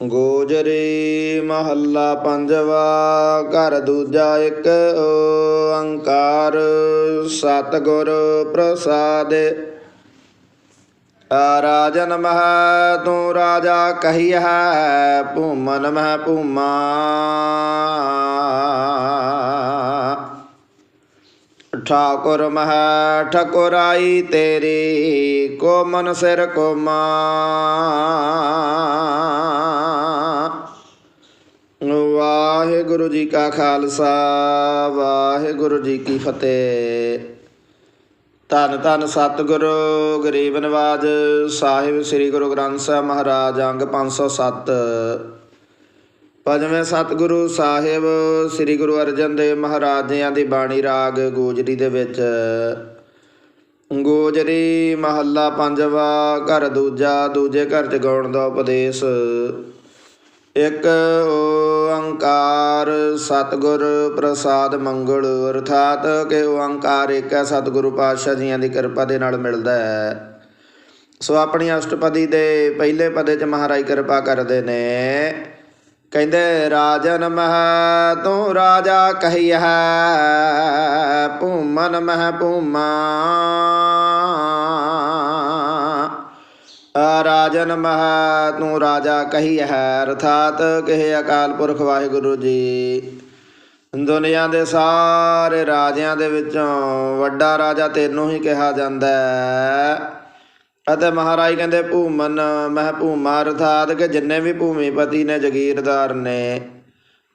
ਗੋਜਰੀ ਮਹੱਲਾ ਪੰਜਵਾ, ਘਰ ਦੂਜਾ ਇੱਕ, ਓੰਕਾਰ ਸਤਿਗੁਰ ਪ੍ਰਸਾਦ। ਆ ਰਾਜਨ ਮਹ ਤੂੰ ਰਾਜਾ ਕਹੀ ਹੈ ਭੂਮਨ ਮਹ ਭੂਮਾ। ਠਾਕੁਰ ਮਹ ਠਕੁਰਾਈ ਤੇਰੀ, ਕੋ ਮਨ ਸਿਰ ਕੋ ਮਾ। ਵਾਹਿਗੁਰੂ ਜੀ ਕਾ ਖਾਲਸਾ, ਵਾਹਿਗੁਰੂ ਜੀ ਕੀ ਫਤਿਹ। ਧੰਨ ਧੰਨ ਸਤਿਗੁਰੂ, ਗਰੀਬ ਨਵਾਜ ਸਾਹਿਬ, ਸ੍ਰੀ ਗੁਰੂ ਗ੍ਰੰਥ ਸਾਹਿਬ ਮਹਾਰਾਜ, ਅੰਗ 507 ਪੰਜਵੇਂ ਸਤਿਗੁਰੂ ਸਾਹਿਬ, ਸ੍ਰੀ ਗੁਰੂ ਅਰਜਨ ਦੇਵ ਮਹਾਰਾਜ ਜੀਆਂ ਦੀ ਬਾਣੀ ਰਾਗ ਗੋਜਰੀ ਦੇ ਵਿੱਚ। ਗੋਜਰੀ ਮਹੱਲਾ ਪੰਜਵਾ, ਘਰ ਦੂਜਾ, ਦੂਜੇ ਘਰ ਚ ਗਾਉਣ ਦਾ ਉਪਦੇਸ਼। ਇੱਕ ਓੰਕਾਰ ਸਤਿਗੁਰ ਪ੍ਰਸਾਦ ਮੰਗਲ, ਅਰਥਾਤ ਕਿ ਓੰਕਾਰ ਇੱਕ ਹੈ, ਸਤਿਗੁਰੂ ਪਾਤਸ਼ਾਹ ਜੀਆਂ ਦੀ ਕਿਰਪਾ ਦੇ ਨਾਲ ਮਿਲਦਾ ਹੈ। ਸੋ ਆਪਣੀ ਅਸ਼ਟਪਦੀ ਦੇ ਪਹਿਲੇ ਪਦੇ ਚ ਮਹਾਰਾਜ ਕਿਰਪਾ ਕਰਦੇ ਨੇ। ਕਹਿੰਦੇ, ਰਾਜਨ ਮਹ ਤੂੰ ਰਾਜਾ ਕਹੀਐ, ਭੂਮਨ ਮਹ ਭੂਮਾ। ਰਾਜਨ ਮਹ ਤੂੰ ਰਾਜਾ ਕਹੀ ਹੈ, ਅਰਥਾਤ ਕਹੇ ਅਕਾਲ ਪੁਰਖ ਵਾਹਿਗੁਰੂ ਜੀ। ਦੁਨੀਆ ਦੇ ਸਾਰੇ ਰਾਜਿਆਂ ਦੇ ਵਿੱਚੋਂ ਵੱਡਾ ਰਾਜਾ ਤੈਨੂੰ ਹੀ ਕਿਹਾ ਜਾਂਦਾ ਹੈ। ਅਤੇ ਮਹਾਰਾਜ ਕਹਿੰਦੇ, ਭੂਮਨ ਮਹਿ ਭੂਮਾ ਅਰਥਾਤ ਕਿ ਜਿੰਨੇ ਵੀ ਭੂਮੀਪਤੀ ਨੇ, ਜਗੀਰਦਾਰ ਨੇ,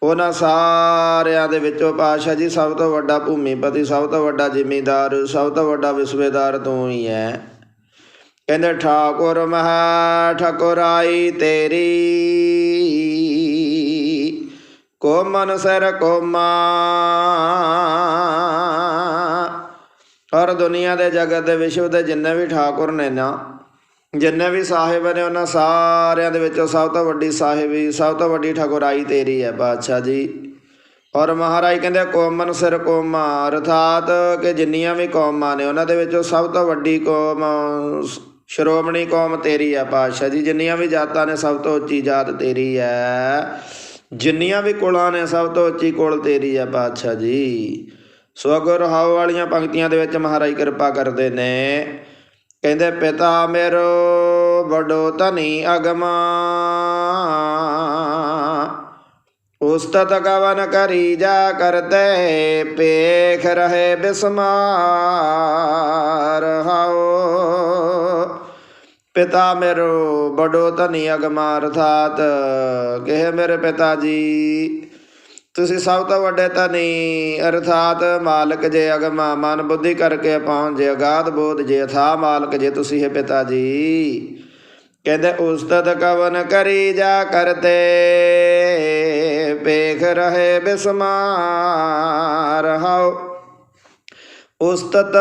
ਉਹਨਾਂ ਸਾਰਿਆਂ ਦੇ ਵਿੱਚੋਂ ਪਾਸ਼ਾ ਜੀ ਸਭ ਤੋਂ ਵੱਡਾ ਭੂਮੀਪਤੀ, ਸਭ ਤੋਂ ਵੱਡਾ ਜ਼ਿਮੀਂਦਾਰ, ਸਭ ਤੋਂ ਵੱਡਾ ਵਿਸਵੇਦਾਰ ਤੂੰ ਹੀ ਹੈ। ਕਹਿੰਦੇ ਠਾਕੁਰ ਮਹਾ ਠਕੁਰਾਈ ਤੇਰੀ। ਕੋ ਮਨ ਸਰ ਕੋ ਮਾ ਔਰ ਦੁਨੀਆ ਦੇ ਜਗਤ ਦੇ ਵਿਸ਼ਵ ਦੇ ਜਿੰਨੇ ਵੀ ਠਾਕੁਰ ਨੇ ਨਾ, ਜਿੰਨੇ ਵੀ ਸਾਹਿਬ ਨੇ, ਉਹਨਾਂ ਸਾਰਿਆਂ ਦੇ ਵਿੱਚੋਂ ਸਭ ਤੋਂ ਵੱਡੀ ਸਾਹਿਬੀ, ਸਭ ਤੋਂ ਵੱਡੀ ਠਾਕੁਰਾਈ ਤੇਰੀ ਹੈ ਬਾਦਸ਼ਾਹ ਜੀ। ਔਰ ਮਹਾਰਾਜ ਕਹਿੰਦੇ ਕੋਮਨ ਸਿਰ ਕੋਮਾ, ਅਰਥਾਤ ਕਿ ਜਿੰਨੀਆਂ ਵੀ ਕੌਮਾਂ ਨੇ, ਉਹਨਾਂ ਦੇ ਵਿੱਚੋਂ ਸਭ ਤੋਂ ਵੱਡੀ ਕੌਮ ਸ਼੍ਰੋਮਣੀ ਕੌਮ ਤੇਰੀ ਹੈ ਪਾਤਸ਼ਾਹ ਜੀ, ਜਿੰਨੀਆਂ ਵੀ ਜਾਤਾਂ ਨੇ ਸਭ ਤੋਂ ਉੱਚੀ ਜਾਤ ਤੇਰੀ ਹੈ ਜਿੰਨੀਆਂ ਵੀ ਕੁਲਾਂ ਨੇ ਸਭ ਤੋਂ ਉੱਚੀ ਕੁਲ ਤੇਰੀ ਹੈ ਪਾਤਸ਼ਾਹ ਜੀ। ਸੋ ਅਗਰ ਹਾਉ ਵਾਲੀਆਂ ਪੰਕਤੀਆਂ ਦੇ ਵਿੱਚ ਮਹਾਰਾਜ ਕਿਰਪਾ ਕਰਦੇ ਨੇ। ਕਹਿੰਦੇ, ਪਿਤਾ ਮੇਰੋ ਵੱਡੋ ਧਨੀ ਅਗਮਾ। ਉਸਤਤ ਕਵਨ ਕਰੀ ਜਾ ਕਰਤੇ, ਪੇਖ ਰਹੇ ਬਿਸਮਾਰ ਹਾਓ ਪਿਤਾ ਮੇਰੋ ਬੜੋ ਧਨੀ ਅਗਮਾ ਅਰਥਾਤ, ਕਹੇ ਮੇਰੇ ਪਿਤਾ ਜੀ, ਤੁਸੀਂ ਸਭ ਤੋਂ ਵੱਡੇ ਧਨੀ ਅਰਥਾਤ ਮਾਲਕ ਜੇ ਅਗਮਾ, ਮਨ ਬੁੱਧੀ ਕਰਕੇ ਪਹੁੰਚ ਜੇ ਅਗਾਧ ਬੋਧ ਜੇ ਥਾ ਮਾਲਕ ਜੇ ਤੁਸੀਂ ਹੈ ਪਿਤਾ ਜੀ। ਕਹਿੰਦੇ, ਉਸਤਤ ਕਵਨ ਕਰੀ ਜਾ ਕਰਤੇ ਪੇਖ ਰਹੇ ਬਿਸਮਾਰ ਹਾਓ ਉਸਤਤ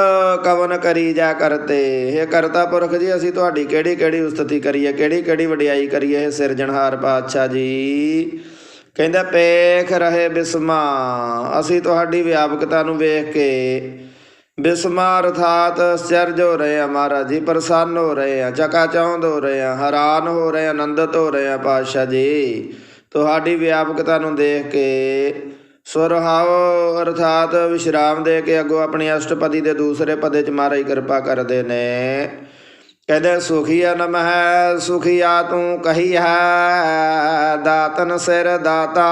ਕਵਨ ਕਰੀ ਜਾ ਕਰਤੇ। ਇਹ ਕਰਤਾ ਪੁਰਖ ਜੀ, ਅਸੀਂ ਤੁਹਾਡੀ ਕਿਹੜੀ ਕਿਹੜੀ ਉਸਤਤੀ ਕਰੀਏ? ਕਿਹੜੀ ਕਿਹੜੀ ਵਡਿਆਈ ਕਰੀਏ? ਇਹ ਸਿਰਜਣਹਾਰ ਪਾਤਸ਼ਾਹ ਜੀ। ਕਹਿੰਦਾ, ਪੇਖ ਰਹੇ ਬਿਸਮਾ, ਅਸੀਂ ਤੁਹਾਡੀ ਵਿਆਪਕਤਾ ਨੂੰ ਵੇਖ ਕੇ ਬਿਸਮਾ ਅਰਥਾਤ ਸਿਰਜ ਹੋ ਰਹੇ ਆ ਮਹਾਰਾਜ ਜੀ, ਪ੍ਰਸੰਨ ਹੋ ਰਹੇ ਆ ਚਕਾਚੌਂਦ ਹੋ ਰਹੇ ਆ ਹੈਰਾਨ ਹੋ ਰਹੇ ਆ ਆਨੰਦਿਤ ਹੋ ਰਹੇ ਆ ਪਾਤਸ਼ਾਹ ਜੀ। ਤੁਹਾਡੀ ਵਿਆਪਕਤਾ ਨੂੰ ਦੇਖ ਕੇ ਸੁਰਹਾਉ ਅਰਥਾਤ ਵਿਸ਼ਰਾਮ ਦੇ ਕੇ ਅੱਗੋਂ ਆਪਣੀ ਅਸ਼ਟਪਦੀ ਦੇ ਦੂਸਰੇ ਪਦੇ ਚ ਮਹਾਰਾਜ ਕਿਰਪਾ ਕਰਦੇ ਨੇ। ਕਹਿੰਦੇ ਸੁਖੀਆ ਨਮਹਿ ਸੁਖੀਆ ਤੂੰ ਕਹੀ ਹੈ, ਦਾਤਨ ਸਿਰ ਦਾਤਾ।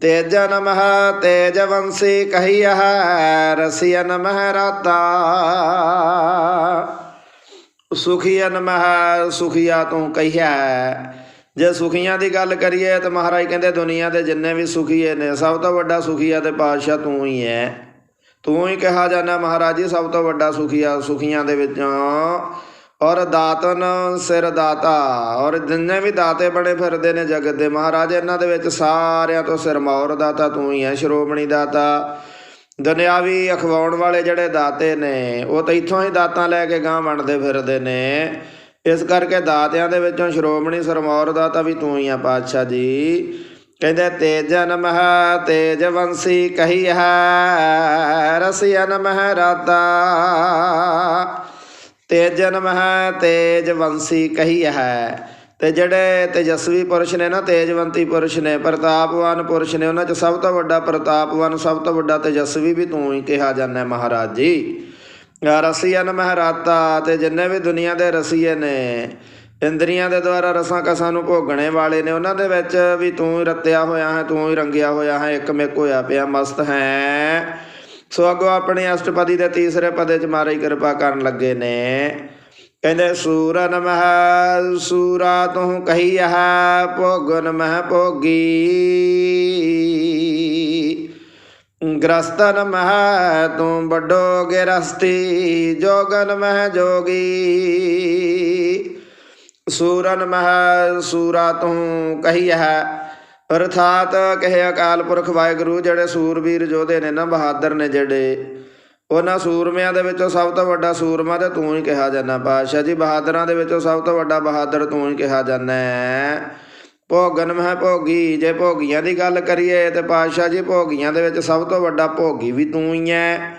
ਤੇਜ ਨਮਹਿ, ਤੇਜ ਵੰਸੀ ਕਹੀ ਹੈ, ਰਸੀਆ ਨਮਹਿ ਰਾਤਾ। ਸੁਖੀਆ ਨਮਹਿ ਸੁਖੀਆ ਤੂੰ ਕਹੀ ਹੈ ਜੇ ਸੁਖੀਆਂ ਦੀ ਗੱਲ ਕਰੀਏ ਤਾਂ ਮਹਾਰਾਜ ਕਹਿੰਦੇ ਦੁਨੀਆ ਦੇ ਜਿੰਨੇ ਵੀ ਸੁਖੀਏ ਨੇ, ਸਭ ਤੋਂ ਵੱਡਾ ਸੁਖੀਆ ਤੇ ਪਾਤਸ਼ਾਹ ਤੂੰ ਹੀ ਹੈ ਤੂੰ ਹੀ ਕਿਹਾ ਜਾਂਦਾ ਮਹਾਰਾਜ ਜੀ, ਸਭ ਤੋਂ ਵੱਡਾ ਸੁਖੀਆ ਸੁਖੀਆਂ ਦੇ ਵਿੱਚੋਂ। ਔਰ ਦਾਤਨ ਸਿਰ ਦਾਤਾ, ਔਰ ਜਿੰਨੇ ਵੀ ਦਾਤੇ ਬਣੇ ਫਿਰਦੇ ਨੇ ਜਗਤ ਦੇ, ਮਹਾਰਾਜ ਇਹਨਾਂ ਦੇ ਵਿੱਚ ਸਾਰਿਆਂ ਤੋਂ ਸਿਰਮੌਰ ਦਾਤਾ ਤੂੰ ਹੀ ਹੈ ਸ਼੍ਰੋਮਣੀ ਦਾਤਾ। ਦੁਨਿਆਵੀ ਅਖਵਾਉਣ ਵਾਲੇ ਜਿਹੜੇ ਦਾਤੇ ਨੇ, ਉਹ ਤਾਂ ਇੱਥੋਂ ਹੀ ਦਾਤਾਂ ਲੈ ਕੇ ਗਾਂ ਵੰਡਦੇ ਫਿਰਦੇ ਨੇ। ਇਸ ਕਰਕੇ ਦਾਤਿਆਂ ਦੇ ਵਿੱਚੋਂ ਸ਼੍ਰੋਮਣੀ ਸਰਮੌਰ ਦਾ ਤਾਂ ਵੀ ਤੂੰ ਹੀ ਆ ਪਾਤਸ਼ਾਹ ਜੀ। ਕਹਿੰਦੇ, ਤੇਜ ਮਹ ਤੇਜ ਵੰਸੀ ਕਹੀ ਹੈ ਰਸਿਆਨ ਮਹ ਰਾਤਾ। ਤੇਜ ਮਹਿ ਤੇਜ ਵੰਸੀ ਕਹੀ ਹੈ ਤੇ ਜਿਹੜੇ ਤੇਜਸਵੀ ਪੁਰਸ਼ ਨੇ ਨਾ, ਤੇਜਵੰਤੀ ਪੁਰਸ਼ ਨੇ, ਪ੍ਰਤਾਪਵਾਨ ਪੁਰਸ਼ ਨੇ, ਉਹਨਾਂ 'ਚ ਸਭ ਤੋਂ ਵੱਡਾ ਪ੍ਰਤਾਪਵਾਨ, ਸਭ ਤੋਂ ਵੱਡਾ ਤੇਜਸਵੀ ਵੀ ਤੂੰ ਹੀ ਕਿਹਾ ਜਾਂਦਾ ਮਹਾਰਾਜ ਜੀ। ਆ ਰਸੀਅਨ ਮਹਰਾਤਾ ਤੇ ਜਿੰਨੇ ਵੀ ਦੁਨੀਆ ਦੇ ਰਸੀਏ ਨੇ, ਇੰਦਰੀਆਂ ਦੇ ਦੁਆਰਾ ਰਸਾਂ ਕਸਾਂ ਨੂੰ ਭੋਗਣੇ ਵਾਲੇ ਨੇ, ਉਹਨਾਂ ਦੇ ਵਿੱਚ ਵੀ ਤੂੰ ਹੀ ਰੱਤਿਆ ਹੋਇਆ ਹੈ, ਤੂੰ ਹੀ ਰੰਗਿਆ ਹੋਇਆ ਹੈ, ਇੱਕ ਮਿਕ ਹੋਇਆ ਪਿਆ, ਮਸਤ ਹੈ। ਸੋ ਅੱਗੋਂ ਆਪਣੇ ਅਸ਼ਟਪਦੀ ਦੇ ਤੀਸਰੇ ਪਦੇ ਚ ਮਾਰੀ ਕਿਰਪਾ ਕਰਨ ਲੱਗੇ ਨੇ। ਕਹਿੰਦੇ ਸੂਰਨ ਮਹਿ ਸੂਰਾ ਤੂੰ ਕਹੀ ਹੈ, ਭੋਗਨ ਮਹਿ ਭੋਗੀ। ਗ੍ਰਸਤਨ ਮਹਿ, ਤੂੰ ਵੱਡੋ ਗਿਰਸਤੀ, ਜੋਗਨ ਮਹਿ ਜੋਗੀ। ਸੂਰਨ ਮਹਿ, ਸੂਰਾ ਤੂੰ ਕਹੀ ਹੈ ਅਰਥਾਤ ਕਹੇ ਅਕਾਲ ਪੁਰਖ ਵਾਹਿਗੁਰੂ, ਜਿਹੜੇ ਸੂਰਬੀਰ ਯੋਧੇ ਨੇ, ਨਾ ਬਹਾਦਰ ਨੇ ਜਿਹੜੇ। ਉਹਨਾਂ ਸੂਰਮਿਆਂ ਦੇ ਵਿੱਚੋਂ ਸਭ ਤੋਂ ਵੱਡਾ ਸੂਰਮਾ ਤੇ ਤੂੰ ਹੀ ਕਿਹਾ ਜਾਂਦਾ। ਪਾਤਸ਼ਾਹ ਜੀ, ਬਹਾਦਰਾਂ ਦੇ ਵਿੱਚੋਂ ਸਭ ਤੋਂ ਵੱਡਾ ਬਹਾਦਰ ਤੂੰ ਹੀ ਕਿਹਾ ਜਾਂਦਾ ਹੈ। ਭੋਗਨ ਮਹਿ ਭੋਗੀ, ਜੇ ਭੋਗੀਆਂ ਦੀ ਗੱਲ ਕਰੀਏ ਤੇ ਪਾਤਸ਼ਾਹ ਜੀ, ਭੋਗੀਆਂ ਦੇ ਵਿੱਚ ਸਭ ਤੋਂ ਵੱਡਾ ਭੋਗੀ ਵੀ ਤੂੰ ਹੀ ਹੈ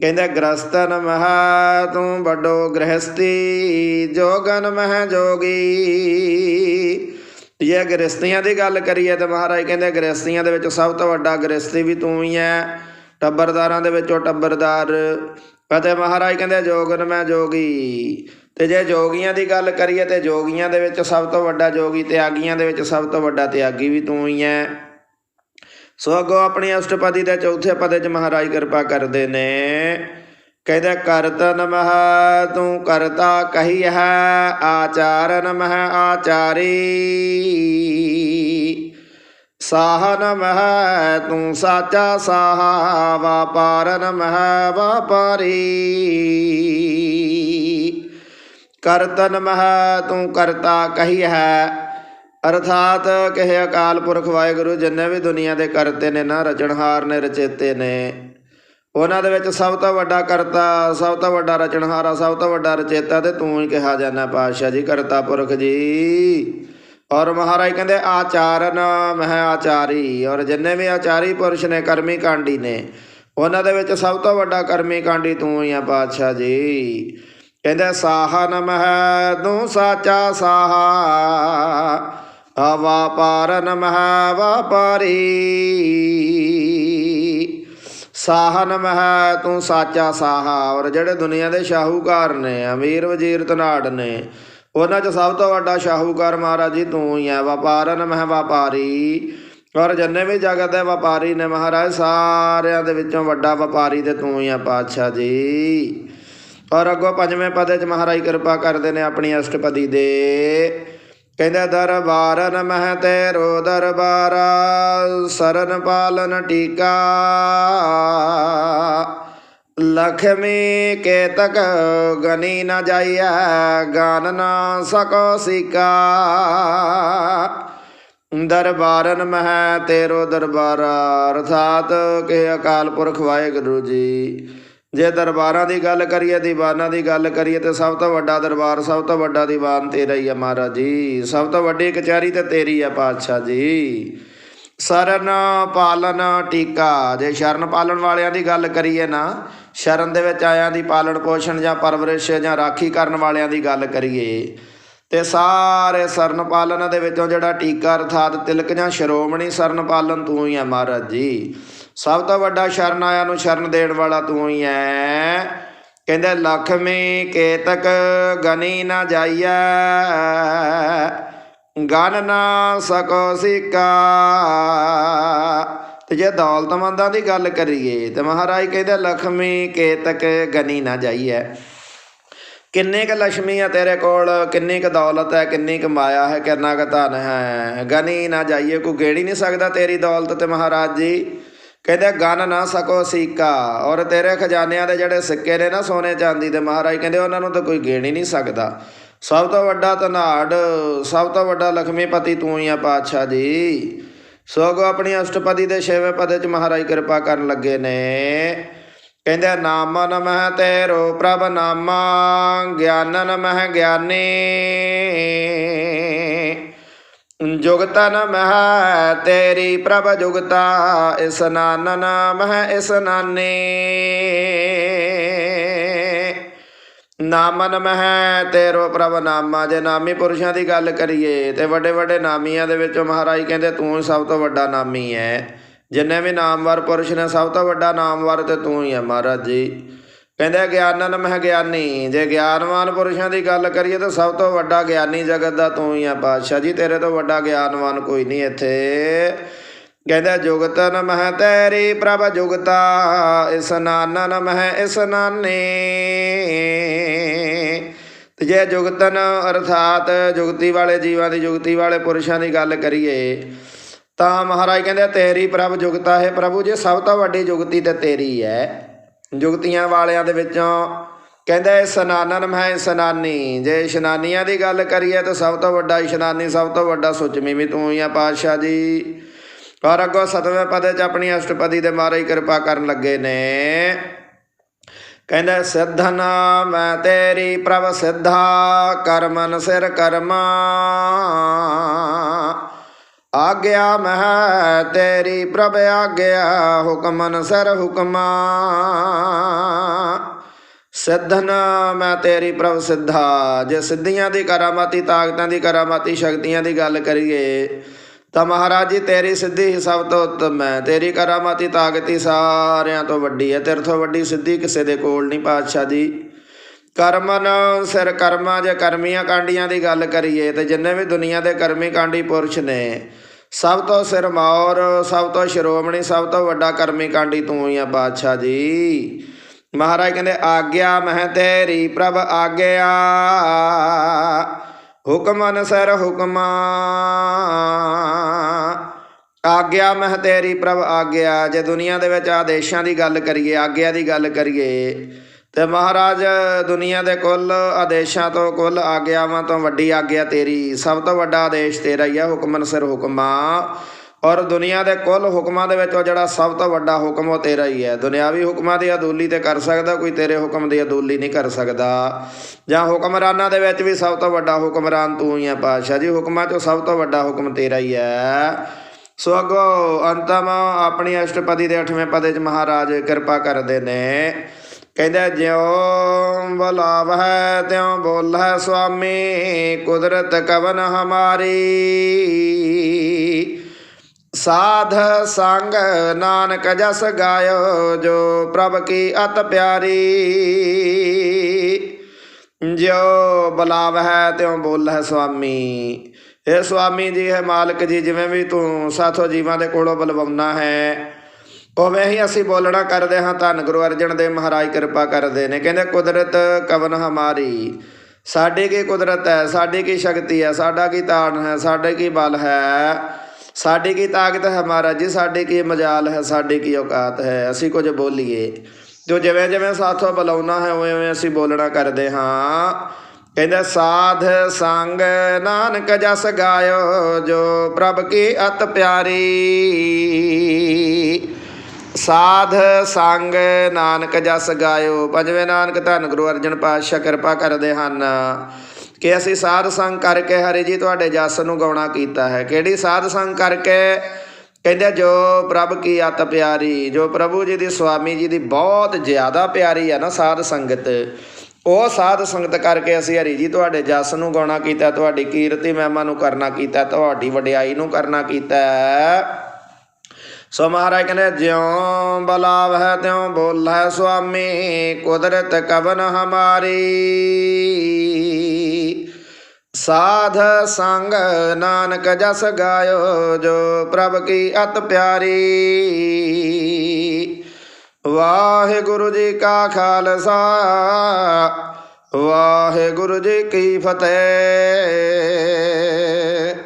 ਕਹਿੰਦਾ ਗ੍ਰਸਤਨ ਮਹਾ ਤੂੰ ਵੱਡੋ ਗ੍ਰਹਸਤੀ ਜੋਗਨ ਮਹਿ ਜੋਗੀ। ਇਹ ਗ੍ਰਸਤੀਆਂ ਦੀ ਗੱਲ ਕਰੀਏ ਤੇ ਮਹਾਰਾਜ ਕਹਿੰਦੇ ਗ੍ਰਸਤੀਆਂ ਦੇ ਵਿੱਚ ਸਭ ਤੋਂ ਵੱਡਾ ਗ੍ਰਸਤੀ ਵੀ ਤੂੰ ਹੀ ਹੈ ਟੱਬਰਦਾਰਾਂ ਦੇ ਵਿੱਚੋਂ ਟੱਬਰਦਾਰ। ਅਤੇ ਮਹਾਰਾਜ ਕਹਿੰਦੇ, ਜੋਗਨ ਮੈਂ ਜੋਗੀ। ਤੇ ਜੇ ਜੋਗੀਆਂ ਦੀ ਗੱਲ ਕਰੀਏ ਤੇ ਜੋਗੀਆਂ ਦੇ ਵਿੱਚ ਸਭ ਤੋਂ ਵੱਡਾ ਜੋਗੀ ਤਿਆਗੀਆਂ ਦੇ ਵਿੱਚ ਸਭ ਤੋਂ ਵੱਡਾ ਤਿਆਗੀ ਵੀ ਤੂੰ ਹੀ ਹੈ ਸੋ ਅੱਗੋਂ ਆਪਣੇ ਅਸ਼ਟਪਦੀ ਦੇ ਚੌਥੇ ਪਦੇ ਚ ਮਹਾਰਾਜ ਕਿਰਪਾ ਕਰਦੇ ਨੇ। ਕਹਿੰਦਾ ਕਰਤਨ ਮਹ ਤੂੰ ਕਰਤਾ ਕਹੀ ਹੈ ਆਚਾਰ ਮਹ ਆਚਾਰੀ। ਸਾਹਨ ਮਹ ਤੂੰ ਸਾਚਾ ਸਾਹਾ ਵਾਪਾਰਨ ਮਹ ਵਾਪਾਰੀ। ਕਰਤਨ ਮਹ, ਤੂੰ ਕਰਤਾ ਕਹੀ ਹੈ ਅਰਥਾਤ ਕਹੇ ਅਕਾਲ ਪੁਰਖ ਵਾਹਿਗੁਰੂ, ਜਿੰਨੇ ਵੀ ਦੁਨੀਆ ਦੇ ਕਰਤੇ ਨੇ ਨਾ ਰਚਨਹਾਰ ਨੇ, ਰਚੇਤੇ ਨੇ। ਉਹਨਾਂ ਦੇ ਵਿੱਚ ਸਭ ਤੋਂ ਵੱਡਾ ਕਰਤਾ, ਸਭ ਤੋਂ ਵੱਡਾ ਰਚਨਹਾਰਾ ਸਭ ਤੋਂ ਵੱਡਾ ਰਚੇਤਾ ਤੇ ਤੂੰ ਹੀ ਕਿਹਾ ਜਾਂਦਾ ਪਾਤਸ਼ਾਹ ਜੀ, ਕਰਤਾ ਪੁਰਖ ਜੀ। ਔਰ ਮਹਾਰਾਜ ਕਹਿੰਦੇ, ਆਚਾਰਨ ਮਹਿ ਆਚਾਰੀ। ਔਰ ਜਿੰਨੇ ਵੀ ਆਚਾਰੀ ਪੁਰਸ਼ ਨੇ, ਕਰਮੀ ਕਾਂਡੀ ਨੇ, ਉਹਨਾਂ ਦੇ ਵਿੱਚ ਸਭ ਤੋਂ ਵੱਡਾ ਕਰਮੀ ਕਾਂਡੀ ਤੂੰ ਹੀ ਆ ਪਾਤਸ਼ਾਹ ਜੀ। ਕਹਿੰਦੇ, ਸਾਹਾ ਨਮਹਿ ਤੂੰ ਸਾਚਾ ਸਾਹਾ। ਅਵਾਪਾਰ ਨਮਹਿ ਵਾਪਾਰੀ ਸਾਹ ਨਮਹਿ ਤੂੰ ਸਾਚਾ ਸਾਹਾ। ਔਰ ਜਿਹੜੇ ਦੁਨੀਆ ਦੇ ਸ਼ਾਹੂਕਾਰ ਨੇ, ਅਮੀਰ ਵਜ਼ੀਰ ਧਨਾੜ ਨੇ, ਉਹਨਾਂ 'ਚ ਸਭ ਤੋਂ ਵੱਡਾ ਸ਼ਾਹੂਕਾਰ ਮਹਾਰਾਜ ਜੀ ਤੂੰ ਹੀ ਹੈ। ਵਪਾਰਨ ਮਹਿ ਵਪਾਰੀ ਔਰ ਜਿੰਨੇ ਵੀ ਜਗਤ ਦੇ ਵਪਾਰੀ ਨੇ ਮਹਾਰਾਜ, ਸਾਰਿਆਂ ਦੇ ਵਿੱਚੋਂ ਵੱਡਾ ਵਪਾਰੀ ਤੇ ਤੂੰ ਹੀ ਆ ਪਾਤਸ਼ਾਹ ਜੀ। ਔਰ ਅੱਗੋਂ ਪੰਜਵੇਂ ਪਦੇ 'ਚ ਮਹਾਰਾਜ ਕਿਰਪਾ ਕਰਦੇ ਨੇ ਆਪਣੀ ਅਸ਼ਟਪਦੀ ਦੇ। ਕਹਿੰਦਾ ਦਰਬਾਰਨ ਮਹਿ ਤੇਰੋ ਦਰਬਾਰਾ, ਸਰਨ ਪਾਲਨ ਟੀਕਾ। ਲਖਮੀ ਕੇਤਕ ਗਨੀ ਨ ਜਾਈਐ, ਗਾਨ ਨਾ ਸਕੋ ਸਿਕਾ। ਦਰਬਾਰਨ ਮਹਿ ਤੇਰੋ ਦਰਬਾਰਾ, ਅਰਥਾਤ ਕਿ ਅਕਾਲ ਪੁਰਖ ਵਾਹਿਗੁਰੂ ਜੀ। ਜੇ ਦਰਬਾਰਾਂ ਦੀ ਗੱਲ ਕਰੀਏ, ਦੀਵਾਨਾਂ ਦੀ ਗੱਲ ਕਰੀਏ ਤੇ ਸਭ ਤੋਂ ਵੱਡਾ ਦਰਬਾਰ, ਸਭ ਤੋਂ ਵੱਡਾ ਦੀਵਾਨ ਤੇਰਾ ਹੀ ਹੈ ਮਹਾਰਾਜ ਜੀ। ਸਭ ਤੋਂ ਵੱਡੀ ਕਚਹਿਰੀ ਤੇ ਤੇਰੀ ਹੈ ਪਾਤਸ਼ਾਹ ਜੀ। ਸਰਨ ਪਾਲਨ ਟੀਕਾ, ਜੇ ਸ਼ਰਨ ਪਾਲਣ ਵਾਲਿਆਂ ਦੀ ਗੱਲ ਕਰੀਏ ਨਾ, ਸ਼ਰਨ ਦੇ ਵਿੱਚ ਆਇਆਂ ਦੀ ਪਾਲਣ ਪੋਸ਼ਣ ਜਾਂ ਪਰਵਰਿਸ਼ ਜਾਂ ਰਾਖੀ ਕਰਨ ਵਾਲਿਆਂ ਦੀ ਗੱਲ ਕਰੀਏ ਤੇ ਸਾਰੇ ਸਰਨ ਪਾਲਨ ਦੇ ਵਿੱਚੋਂ ਜਿਹੜਾ ਟੀਕਾ ਅਰਥਾਤ ਤਿਲਕ ਜਾਂ ਸ਼ਰੋਮਣੀ ਸਰਨ ਪਾਲਨ ਤੂੰ ਹੀ ਹੈ ਮਹਾਰਾਜ ਜੀ। ਸਭ ਤੋਂ ਵੱਡਾ ਸ਼ਰਨ ਆਇਆ ਨੂੰ ਸ਼ਰਨ ਦੇਣ ਵਾਲਾ ਤੂੰ ਹੀ ਹੈ ਕਹਿੰਦੇ, ਲਖਮੀ ਕੇਤਕ ਗਨੀ ਨਾ ਜਾਈਐ, ਗਨ ਨਾ ਸਕੋ ਸਿਕਾ। ਤੇ ਜੇ ਦੌਲਤਮੰਦਾਂ ਦੀ ਗੱਲ ਕਰੀਏ ਤੇ ਮਹਾਰਾਜ ਕਹਿੰਦੇ, ਲਖਮੀ ਕੇਤਕ ਗਨੀ ਨਾ ਜਾਈਐ। ਕਿੰਨੇ ਕ ਲక్ష్ਮੀ ਆ ਤੇਰੇ ਕੋਲ? ਕਿੰਨੀ ਕ ਦੌਲਤ ਹੈ? ਕਿੰਨੀ ਕ ਮਾਇਆ ਹੈ? ਕਿੰਨਾ ਕ ਧਨ ਹੈ? ਗਨੀ ਨਾ ਜਾਈਏ ਕੋ ਗੇੜੀ ਨਹੀਂ ਸਕਦਾ ਤੇਰੀ ਦੌਲਤ ਤੇ ਮਹਾਰਾਜ ਜੀ। ਕਹਿੰਦੇ, ਗਨ ਨਾ ਸਕੋ ਸੀਕਾ। ਔਰ ਤੇਰੇ ਖਜ਼ਾਨਿਆਂ ਦੇ ਜਿਹੜੇ ਸਿੱਕੇ ਨੇ ਨਾ ਸੋਨੇ ਚਾਂਦੀ ਦੇ ਮਹਾਰਾਜ, ਕਹਿੰਦੇ ਉਹਨਾਂ ਨੂੰ ਤਾਂ ਕੋਈ ਗੇਣੀ ਨਹੀਂ ਸਕਦਾ। ਸਭ ਤੋਂ ਵੱਡਾ ਧਨਾੜ, ਸਭ ਤੋਂ ਵੱਡਾ ਲਖਮੀ ਪਤੀ ਤੂੰ ਹੀ ਆ ਪਾਤਸ਼ਾਹ ਜੀ। ਸੋਗੋ ਆਪਣੀ ਅਸ਼ਟਪਦੀ ਦੇ ਛੇਵੇਂ ਪਦ 'ਚ ਮਹਾਰਾਜ ਕਿਰਪਾ ਕਰਨ ਲੱਗੇ ਨੇ। ਕਹਿੰਦੇ ਨਾਮ ਨਮਹ ਤੇਰੋ ਪ੍ਰਭ ਨਾਮਾ ਗਿਆਨ ਨਮਹਿ ਗਿਆਨੀ। ਜੁਗਤਾ ਨਮਹਿ ਤੇਰੀ ਪ੍ਰਭ ਜੁਗਤਾ ਇਸਨਾਨ ਨਮਹਿ ਇਸਨਾਨੀ ਨਾਮਨ ਮਹਿ ਤੇਰੋ ਪ੍ਰਭ ਨਾਮਾ, ਜੇ ਨਾਮੀ ਪੁਰਸ਼ਾਂ ਦੀ ਗੱਲ ਕਰੀਏ, ਤੇ ਵੱਡੇ ਵੱਡੇ ਨਾਮੀਆਂ ਦੇ ਵਿੱਚੋਂ ਮਹਾਰਾਜ ਕਹਿੰਦੇ, ਤੂੰ ਹੀ ਸਭ ਤੋਂ ਵੱਡਾ ਨਾਮੀ ਹੈ ਜਿੰਨੇ ਵੀ ਨਾਮਵਰ ਪੁਰਸ਼ ਨੇ, ਸਭ ਤੋਂ ਵੱਡਾ ਨਾਮਵਰ ਤੇ ਤੂੰ ਹੀ ਹੈ ਮਹਾਰਾਜ ਜੀ। ਕਹਿੰਦੇ ਗਿਆਨਨ ਮਹਿ ਗਿਆਨੀ ਜੇ ਗਿਆਨਵਾਨ ਪੁਰਸ਼ਾਂ ਦੀ ਗੱਲ ਕਰੀਏ ਤਾਂ ਸਭ ਤੋਂ ਵੱਡਾ ਗਿਆਨੀ ਜਗਤ ਦਾ ਤੂੰ ਹੀ ਹੈ ਪਾਤਸ਼ਾਹ ਜੀ, ਤੇਰੇ ਤੋਂ ਵੱਡਾ ਗਿਆਨਵਾਨ ਕੋਈ ਨਹੀਂ ਇੱਥੇ। ਕਹਿੰਦਾ ਜੁਗਤਨ ਮਹਿ ਤੇਰੀ ਪ੍ਰਭ ਜੁਗਤਾ ਇਸਨਾਨਨ ਮਹਿ ਇਸਨਾਨੇ ਤੇ ਜੇ ਜੁਗਤਨ ਅਰਥਾਤ ਜੁਗਤੀ ਵਾਲੇ ਜੀਵਾਂ ਦੀ ਜੁਗਤੀ ਵਾਲੇ ਪੁਰਸ਼ਾਂ ਦੀ ਗੱਲ ਕਰੀਏ ਤਾਂ ਮਹਾਰਾਜ ਕਹਿੰਦੇ ਤੇਰੀ ਪ੍ਰਭ ਜੁਗਤਾ ਹੈ ਪ੍ਰਭੂ, ਜੇ ਸਭ ਤੋਂ ਵੱਡੀ ਜੁਗਤੀ ਤੇ ਤੇਰੀ ਹੈ। ਜੁਗਤੀਆਂ ਵਾਲਿਆਂ ਦੇ ਵਿੱਚੋਂ ਕਹਿੰਦਾ ਇਸਨਾਨਨ ਮੈਂ ਇਸਨਾਨੀ ਜੇ ਇਸ਼ਨਾਨੀਆਂ ਦੀ ਗੱਲ ਕਰੀਏ ਤਾਂ ਸਭ ਤੋਂ ਵੱਡਾ ਇਸ਼ਨਾਨੀ ਸਭ ਤੋਂ ਵੱਡਾ ਸੁਚਮੀ ਵੀ ਤੂੰ ਹੀ ਆ ਪਾਤਸ਼ਾਹ ਜੀ। ਔਰ ਅੱਗੋਂ ਸਤਵੇਂ ਪਦੇ ਚ ਆਪਣੀ ਅਸ਼ਟਪਦੀ ਦੇ ਮਾਰੇ ਹੀ ਕਿਰਪਾ ਕਰਨ ਲੱਗੇ ਨੇ। ਕਹਿੰਦਾ ਸਿੱਧਨਾ ਮੈਂ ਤੇਰੀ ਪ੍ਰਭ ਸਿੱਧਾ, ਕਰਮਨ ਸਿਰ ਕਰਮਾ ਆਗਿਆ ਮਹਿ, ਤੇਰੀ ਪ੍ਰਭ ਆਗਿਆ, ਹੁਕਮਨ ਸਿਰ ਹੁਕਮਾ। ਸਿੱਧਨ, ਮੈਂ ਤੇਰੀ ਪ੍ਰਭ ਸਿੱਧਾ। ਜੇ ਸਿੱਧੀਆਂ ਦੀ ਕਰਾਮਾਤੀ ਤਾਕਤਾਂ ਦੀ ਕਰਾਮਾਤੀ ਸ਼ਕਤੀਆਂ ਦੀ ਗੱਲ ਕਰੀਏ, ਤਾਂ ਮਹਾਰਾਜ ਜੀ, ਤੇਰੀ ਸਿੱਧੀ ਹੀ ਸਭ ਤੋਂ ਉੱਤਮ ਹੈ। ਤੇਰੀ ਕਰਾਮਾਤੀ ਤਾਕਤ ਹੀ ਸਾਰਿਆਂ ਤੋਂ ਵੱਡੀ ਹੈ। ਤੇਰੇ ਤੋਂ ਵੱਡੀ ਸਿੱਧੀ ਕਿਸੇ ਦੇ ਕੋਲ ਨਹੀਂ, ਪਾਤਸ਼ਾਹ ਜੀ। ਕਰਮਨ ਸਿਰ ਕਰਮਾ ਜੇ ਕਰਮੀਆਂ ਕਾਂਡੀਆਂ ਦੀ ਗੱਲ ਕਰੀਏ, ਤੇ ਜਿੰਨੇ ਵੀ ਦੁਨੀਆ ਦੇ ਕਰਮੀ ਕਾਂਡੀ ਪੁਰਸ਼ ਨੇ ਸਭ ਤੋਂ ਸਿਰ ਸਿਰਮੌਰ, ਸਭ ਤੋਂ ਸ਼੍ਰੋਮਣੀ, ਸਭ ਤੋਂ ਵੱਡਾ ਕਰਮੀ ਕਾਂਡੀ ਤੂੰ ਹੀ ਆ ਬਾਦਸ਼ਾਹ ਜੀ। ਮਹਾਰਾਜ ਕਹਿੰਦੇ, ਆਗਿਆ ਮਹਿ ਤੇਰੀ ਪ੍ਰਭ ਆਗਿਆ। ਹੁਕਮ ਅਨਸਰ ਹੁਕਮਾ। ਆਗਿਆ ਮਹਿ ਤੇਰੀ ਪ੍ਰਭ ਆਗਿਆ। ਜੇ ਦੁਨੀਆ ਦੇ ਵਿੱਚ ਆਦੇਸ਼ਾਂ ਦੀ ਗੱਲ ਕਰੀਏ, ਆਗਿਆ ਦੀ ਗੱਲ ਕਰੀਏ ਤੇ ਮਹਾਰਾਜ, ਦੁਨੀਆ ਦੇ ਕੁੱਲ ਆਦੇਸ਼ਾਂ ਤੋਂ ਕੁੱਲ ਆਗਿਆਵਾਂ ਤੋਂ ਵੱਡੀ ਆਗਿਆ ਤੇਰੀ। ਸਭ ਤੋਂ ਵੱਡਾ ਆਦੇਸ਼ ਤੇਰਾ ਹੀ ਹੈ ਹੁਕਮਨ ਸਿਰ ਹੁਕਮਾ। ਔਰ ਦੁਨੀਆ ਦੇ ਕੁੱਲ ਹੁਕਮਾਂ ਦੇ ਵਿੱਚੋਂ ਜਿਹੜਾ ਸਭ ਤੋਂ ਵੱਡਾ ਹੁਕਮ ਉਹ ਤੇਰਾ ਹੀ ਹੈ। ਦੁਨਿਆਵੀ ਹੁਕਮਾਂ ਦੀ ਅਦੂਲੀ ਤੇ ਕਰ ਸਕਦਾ, ਕੋਈ ਤੇਰੇ ਹੁਕਮ ਦੀ ਅਦੂਲੀ ਨਹੀਂ ਕਰ ਸਕਦਾ। ਜਾਂ ਹੁਕਮਰਾਨਾਂ ਦੇ ਵਿੱਚ ਵੀ ਸਭ ਤੋਂ ਵੱਡਾ ਹੁਕਮਰਾਨ ਤੂੰ ਹੀ ਹੈ ਪਾਤਸ਼ਾਹ ਜੀ। ਹੁਕਮਾਂ 'ਚੋਂ ਸਭ ਤੋਂ ਵੱਡਾ ਹੁਕਮ ਤੇਰਾ ਹੀ ਹੈ। ਸੋ ਅੱਗੋਂ ਅੰਤਮ ਆਪਣੀ ਅਸ਼ਟਪਦੀ ਦੇ 8ਵੇਂ ਪਦੇ 'ਚ ਮਹਾਰਾਜ ਕਿਰਪਾ ਕਰਦੇ ਨੇ। ਕਹਿੰਦਾ ਜਿਉ ਬੁਲਾਵ ਹੈ ਤਿਉ ਬੋਲ ਹੈ ਸੁਆਮੀ, ਕੁਦਰਤ ਕਵਨ ਹਮਾਰੀ। ਸਾਧ ਸੰਗ ਨਾਨਕ ਜਸ ਗਾਇਓ, ਜੋ ਪ੍ਰਭ ਕੀ ਅਤ ਪਿਆਰੀ। ਜੋ ਬੁਲਾਵ ਹੈ ਤਿਉ ਬੋਲ ਹੈ ਸੁਆਮੀ। ਇਹ ਸੁਆਮੀ ਜੀ, ਹੈ ਮਾਲਕ ਜੀ, ਜਿਵੇਂ ਵੀ ਤੂੰ ਸਾਥੋ ਜੀਵਾਂ ਦੇ ਕੋਲੋਂ ਬੁਲਵਾਉਣਾ ਹੈ ਉਵੇਂ ਹੀ ਅਸੀਂ ਬੋਲਣਾ ਕਰਦੇ ਹਾਂ, ਧੰਨ ਗੁਰੂ ਅਰਜਨ ਦੇਵ ਮਹਾਰਾਜ ਕਿਰਪਾ ਕਰਦੇ ਨੇ। ਕਹਿੰਦੇ, ਕੁਦਰਤ ਕਵਨ ਹਮਾਰੀ? ਸਾਡੀ ਕੀ ਕੁਦਰਤ ਹੈ? ਸਾਡੀ ਕੀ ਸ਼ਕਤੀ ਹੈ? ਸਾਡਾ ਕੀ ਤਾਣ ਹੈ? ਸਾਡੇ ਕੀ ਬਲ ਹੈ? ਸਾਡੀ ਕੀ ਤਾਕਤ ਹੈ ਮਹਾਰਾਜ ਜੀ? ਸਾਡੀ ਕੀ ਮਜਾਲ ਹੈ? ਸਾਡੀ ਕੀ ਔਕਾਤ ਹੈ? ਅਸੀਂ ਕੁਝ ਬੋਲੀਏ। ਜੋ ਜਿਵੇਂ ਜਿਵੇਂ ਸਾਥੋਂ ਬੁਲਾਉਣਾ ਹੈ, ਉਵੇਂ ਉਵੇਂ ਅਸੀਂ ਬੋਲਣਾ ਕਰਦੇ ਹਾਂ। ਕਹਿੰਦਾ, ਸਾਧ ਸੰਗ ਨਾਨਕ ਜਸ ਗਾਇਓ, ਜੋ ਪ੍ਰਭ ਕੀ ਅਤ ਪਿਆਰੀ। ਸਾਧ ਸੰਗ ਨਾਨਕ ਜਸ ਗਾਇਓ, ਪੰਜਵੇਂ ਨਾਨਕ ਧੰਨ ਗੁਰੂ ਅਰਜਨ ਪਾਤਸ਼ਾਹ ਕਿਰਪਾ ਕਰਦੇ ਹਨ। ਕਿ ਅਸੀਂ ਸਾਧ ਸੰਗ ਕਰਕੇ ਹਰੀ ਜੀ ਤੁਹਾਡੇ ਜਸ ਨੂੰ ਗਾਉਣਾ ਕੀਤਾ ਹੈ। ਕਿਹੜੀ ਸਾਧ ਸੰਗ ਕਰਕੇ? ਕਹਿੰਦੇ ਜੋ ਪ੍ਰਭ ਕੀ ਅਤ ਪਿਆਰੀ, ਜੋ ਪ੍ਰਭੂ ਜੀ ਦੀ ਸੁਆਮੀ ਜੀ ਦੀ ਬਹੁਤ ਜ਼ਿਆਦਾ ਪਿਆਰੀ ਹੈ ਨਾ ਸਾਧ ਸੰਗਤ, ਉਹ ਸਾਧ ਸੰਗਤ ਕਰਕੇ ਅਸੀਂ ਹਰੀ ਜੀ ਤੁਹਾਡੇ ਜਸ ਨੂੰ ਗਾਉਣਾ ਕੀਤਾ, ਤੁਹਾਡੀ ਕੀਰਤੀ ਮਹਿਮਾ ਨੂੰ ਕਰਨਾ ਕੀਤਾ, ਤੁਹਾਡੀ ਵਡਿਆਈ ਨੂੰ ਕਰਨਾ ਕੀਤਾ ਸੋ ਮਹਾਰਾਜ ਕਹਿੰਦੇ, ਜਿਉ ਬਲਾਵ ਹੈ ਤਿਉ ਬੋਲ ਹੈ ਸੁਆਮੀ, ਕੁਦਰਤ ਕਵਨ ਹਮਾਰੀ? ਸਾਧ ਸੰਗ ਨਾਨਕ ਜਸ ਗਾਇਓ, ਜੋ ਪ੍ਰਭ ਕੀ ਅਤ ਪਿਆਰੀ। ਵਾਹਿਗੁਰੂ ਜੀ ਕਾ ਖਾਲਸਾ, ਵਾਹਿਗੁਰੂ ਜੀ ਕੀ ਫਤਿਹ।